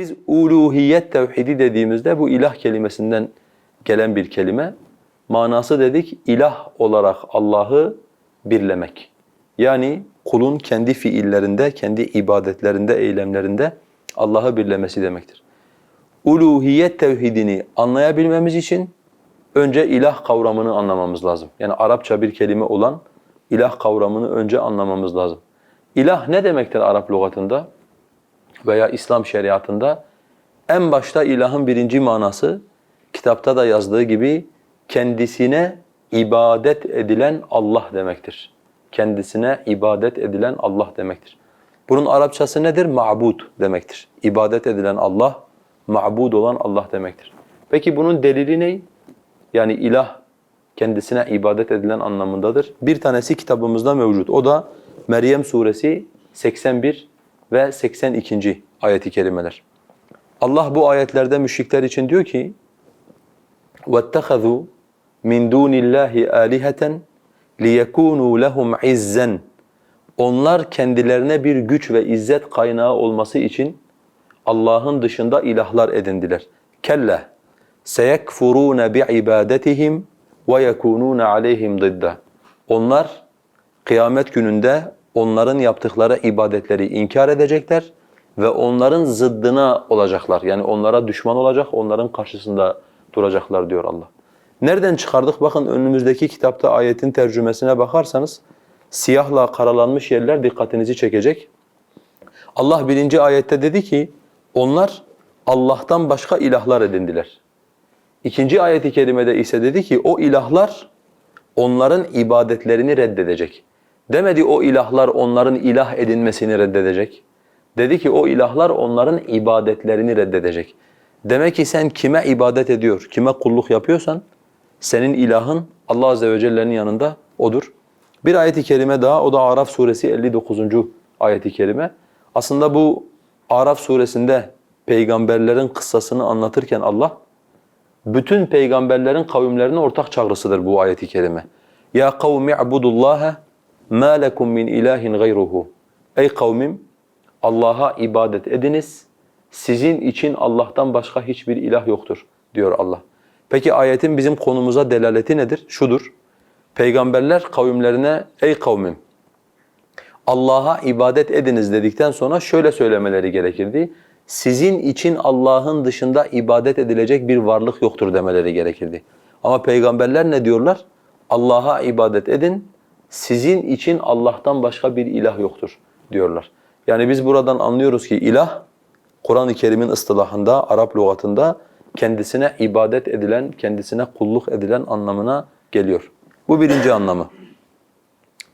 Biz uluhiyet tevhidi dediğimizde bu ilah kelimesinden gelen bir kelime. Manası dedik ilah olarak Allah'ı birlemek. Yani kulun kendi fiillerinde, kendi ibadetlerinde, eylemlerinde Allah'ı birlemesi demektir. Uluhiyet tevhidini anlayabilmemiz için önce ilah kavramını anlamamız lazım. Yani Arapça bir kelime olan ilah kavramını önce anlamamız lazım. İlah ne demektir Arap lügatında veya İslam şeriatında? En başta ilahın birinci manası kitapta da yazdığı gibi kendisine ibadet edilen Allah demektir. Kendisine ibadet edilen Allah demektir. Bunun Arapçası nedir? Ma'bud demektir. İbadet edilen Allah, ma'bud olan Allah demektir. Peki bunun delili ne? Yani ilah kendisine ibadet edilen anlamındadır. Bir tanesi kitabımızda mevcut. O da Meryem suresi 81 ve 82. ayeti kerimeler. Allah bu ayetlerde müşrikler için diyor ki وَاتَّخَذُوا مِنْ دُونِ اللّٰهِ آلِهَةً لِيَكُونُوا لَهُمْ عِزًّا Onlar kendilerine bir güç ve izzet kaynağı olması için Allah'ın dışında ilahlar edindiler. Kelle seyekfurun bi'ibadetihim ve yekunun aleyhim didda. Onlar kıyamet gününde onların yaptıkları ibadetleri inkar edecekler ve onların zıddına olacaklar. Yani onlara düşman olacak, onların karşısında duracaklar diyor Allah. Nereden çıkardık? Bakın önümüzdeki kitapta ayetin tercümesine bakarsanız siyahla karalanmış yerler dikkatinizi çekecek. Allah birinci ayette dedi ki onlar Allah'tan başka ilahlar edindiler. İkinci ayeti kerimede ise dedi ki o ilahlar onların ibadetlerini reddedecek. Demedi o ilahlar onların ilah edinmesini reddedecek. Dedi ki o ilahlar onların ibadetlerini reddedecek. Demek ki sen kime ibadet ediyor, kime kulluk yapıyorsan senin ilahın Allah azze ve celle'nin yanında odur. Bir ayeti kerime daha o da Araf suresi 59. ayeti kerime. Aslında bu Araf suresinde peygamberlerin kıssasını anlatırken Allah bütün peygamberlerin kavimlerine ortak çağrısıdır bu ayeti kerime. Ya kavmi ibudullaha ma lekum min ilahin gayruhu. Ey kavmim Allah'a ibadet ediniz. Sizin için Allah'tan başka hiçbir ilah yoktur diyor Allah. Peki ayetin bizim konumuza delaleti nedir? Şudur. Peygamberler kavimlerine ey kavmim Allah'a ibadet ediniz dedikten sonra şöyle söylemeleri gerekirdi. Sizin için Allah'ın dışında ibadet edilecek bir varlık yoktur demeleri gerekirdi. Ama peygamberler ne diyorlar? Allah'a ibadet edin, sizin için Allah'tan başka bir ilah yoktur diyorlar. Yani biz buradan anlıyoruz ki ilah, Kur'an-ı Kerim'in ıstılahında, Arap lügatında kendisine ibadet edilen, kendisine kulluk edilen anlamına geliyor. Bu birinci anlamı.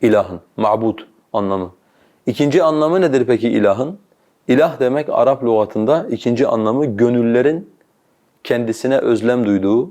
İlahın, ma'bud anlamı. İkinci anlamı nedir peki ilahın? İlah demek Arap lügatında ikinci anlamı gönüllerin kendisine özlem duyduğu,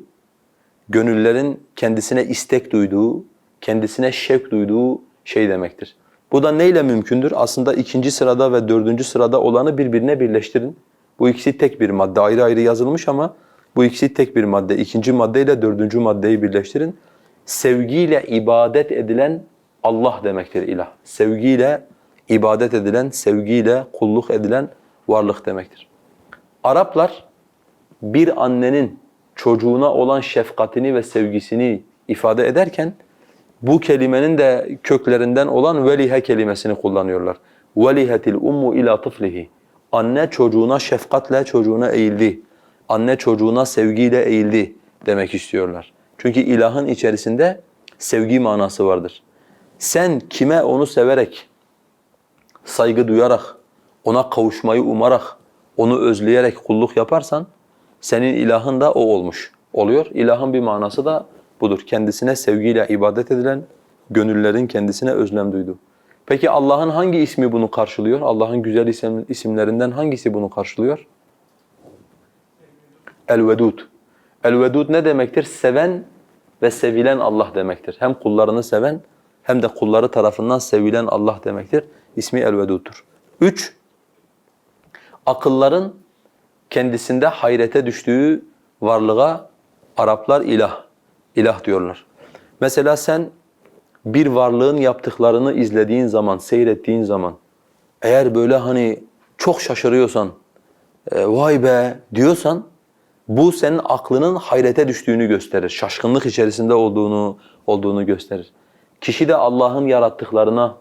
gönüllerin kendisine istek duyduğu, kendisine şevk duyduğu şey demektir. Bu da neyle mümkündür? Aslında ikinci sırada ve dördüncü sırada olanı birbirine birleştirin. Bu ikisi tek bir madde, ayrı ayrı yazılmış ama bu ikisi tek bir madde. İkinci maddeyle dördüncü maddeyi birleştirin. Sevgiyle ibadet edilen Allah demektir ilah. Sevgiyle ibadet edilen, sevgiyle kulluk edilen varlık demektir. Araplar bir annenin çocuğuna olan şefkatini ve sevgisini ifade ederken bu kelimenin de köklerinden olan velihe kelimesini kullanıyorlar. Velihetil ummu ila tıflihi. Anne çocuğuna şefkatle çocuğuna eğildi. Anne çocuğuna sevgiyle eğildi demek istiyorlar. Çünkü ilahın içerisinde sevgi manası vardır. Sen kime onu severek, saygı duyarak, ona kavuşmayı umarak, onu özleyerek kulluk yaparsan senin ilahın da o olmuş oluyor. İlahın bir manası da budur. Kendisine sevgiyle ibadet edilen, gönüllerin kendisine özlem duyduğu. Peki Allah'ın hangi ismi bunu karşılıyor? Allah'ın güzel isim, isimlerinden hangisi bunu karşılıyor? El-Vedud. El-Vedud ne demektir? Seven ve sevilen Allah demektir. Hem kullarını seven hem de kulları tarafından sevilen Allah demektir. İsmi El-Vedud'dur. Üç, akılların kendisinde hayrete düştüğü varlığa Araplar ilah, ilah diyorlar. Mesela sen bir varlığın yaptıklarını izlediğin zaman, seyrettiğin zaman eğer böyle hani çok şaşırıyorsan, e, vay be diyorsan bu senin aklının hayrete düştüğünü gösterir. Şaşkınlık içerisinde olduğunu olduğunu gösterir. Kişi de Allah'ın yarattıklarına,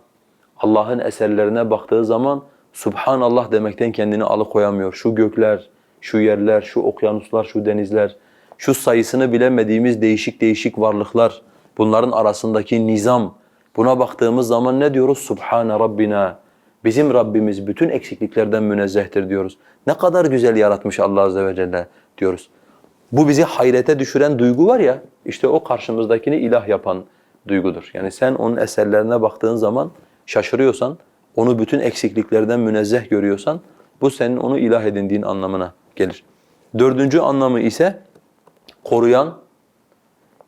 Allah'ın eserlerine baktığı zaman Subhanallah demekten kendini alıkoyamıyor. Şu gökler, şu yerler, şu okyanuslar, şu denizler, şu sayısını bilemediğimiz değişik değişik varlıklar, bunların arasındaki nizam. Buna baktığımız zaman ne diyoruz? Subhane Rabbina. Bizim Rabbimiz bütün eksikliklerden münezzehtir diyoruz. Ne kadar güzel yaratmış Allah Azze ve Celle diyoruz. Bu bizi hayrete düşüren duygu var ya, işte o karşımızdakini ilah yapan duygudur. Yani sen onun eserlerine baktığın zaman şaşırıyorsan, onu bütün eksikliklerden münezzeh görüyorsan, bu senin onu ilah edindiğin anlamına gelir. Dördüncü anlamı ise koruyan,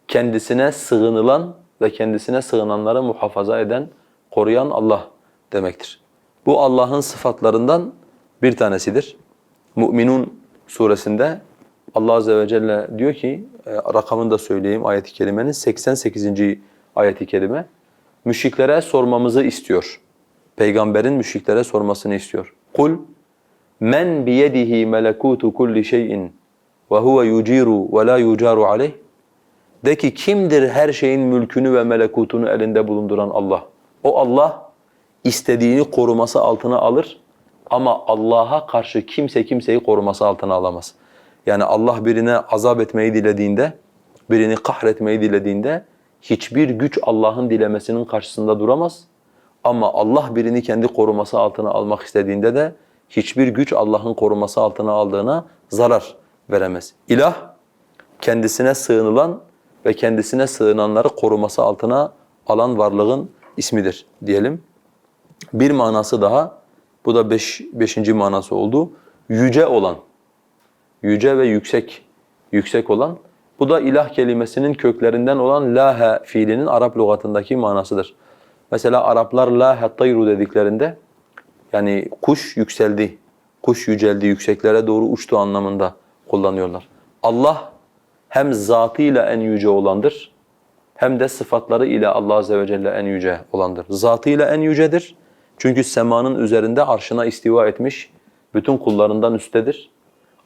kendisine sığınılan ve kendisine sığınanları muhafaza eden, koruyan Allah demektir. Bu Allah'ın sıfatlarından bir tanesidir. Mü'minun suresinde Allah azze ve celle diyor ki, e, rakamını da söyleyeyim ayet-i kerimenin 88. ayet-i kerime. Müşriklere sormamızı istiyor. Peygamberin müşriklere sormasını istiyor. Kul men biyedihi melekutu kulli şeyin ve huve yuciru ve la yucaru aleyh. De ki kimdir her şeyin mülkünü ve melekutunu elinde bulunduran Allah? O Allah istediğini koruması altına alır ama Allah'a karşı kimse kimseyi koruması altına alamaz. Yani Allah birine azap etmeyi dilediğinde, birini kahretmeyi dilediğinde hiçbir güç Allah'ın dilemesinin karşısında duramaz. Ama Allah birini kendi koruması altına almak istediğinde de hiçbir güç Allah'ın koruması altına aldığına zarar veremez. İlah kendisine sığınılan ve kendisine sığınanları koruması altına alan varlığın ismidir diyelim. Bir manası daha, bu da beş, beşinci manası oldu. Yüce olan, yüce ve yüksek, yüksek olan. Bu da ilah kelimesinin köklerinden olan lahe fiilinin Arap lügatındaki manasıdır. Mesela Araplar lahe tayru dediklerinde yani kuş yükseldi, kuş yüceldi, yükseklere doğru uçtu anlamında kullanıyorlar. Allah hem zatıyla en yüce olandır hem de sıfatları ile Allah azze ve celle en yüce olandır. Zatıyla en yücedir. Çünkü semanın üzerinde arşına istiva etmiş, bütün kullarından üstedir.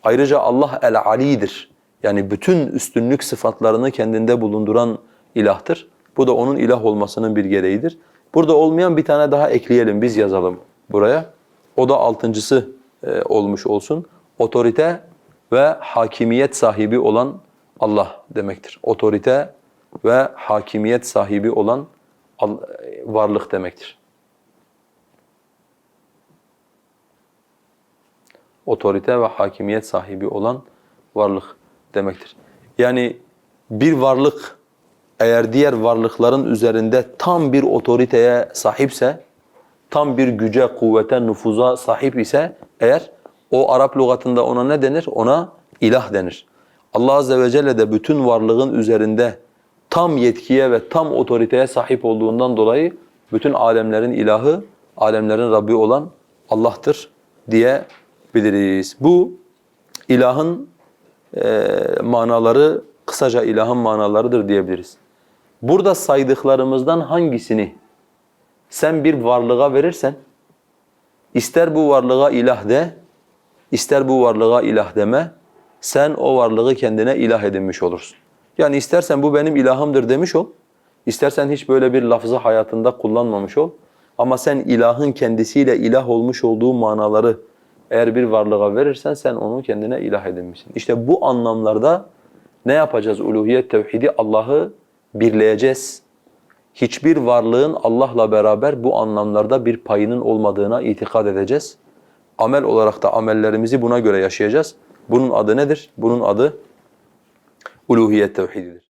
Ayrıca Allah el-alidir. Yani bütün üstünlük sıfatlarını kendinde bulunduran ilahtır. Bu da onun ilah olmasının bir gereğidir. Burada olmayan bir tane daha ekleyelim, biz yazalım buraya. O da altıncısı e, olmuş olsun. Otorite ve hakimiyet sahibi olan Allah demektir. Otorite ve hakimiyet sahibi olan varlık demektir. Otorite ve hakimiyet sahibi olan varlık demektir. Yani bir varlık eğer diğer varlıkların üzerinde tam bir otoriteye sahipse, tam bir güce, kuvvete, nüfuza sahip ise eğer o Arap lügatında ona ne denir? Ona ilah denir. Allah azze ve celle de bütün varlığın üzerinde tam yetkiye ve tam otoriteye sahip olduğundan dolayı bütün alemlerin ilahı, alemlerin Rabbi olan Allah'tır diyebiliriz. Bu ilahın e, manaları, kısaca ilahın manalarıdır diyebiliriz. Burada saydıklarımızdan hangisini sen bir varlığa verirsen, ister bu varlığa ilah de, ister bu varlığa ilah deme, sen o varlığı kendine ilah edinmiş olursun. Yani istersen bu benim ilahımdır demiş ol, istersen hiç böyle bir lafzı hayatında kullanmamış ol. Ama sen ilahın kendisiyle ilah olmuş olduğu manaları eğer bir varlığa verirsen sen onu kendine ilah edinmişsin. İşte bu anlamlarda ne yapacağız uluhiyet tevhidi? Allah'ı birleyeceğiz. Hiçbir varlığın Allah'la beraber bu anlamlarda bir payının olmadığına itikad edeceğiz. Amel olarak da amellerimizi buna göre yaşayacağız. Bunun adı nedir? Bunun adı uluhiyet tevhididir.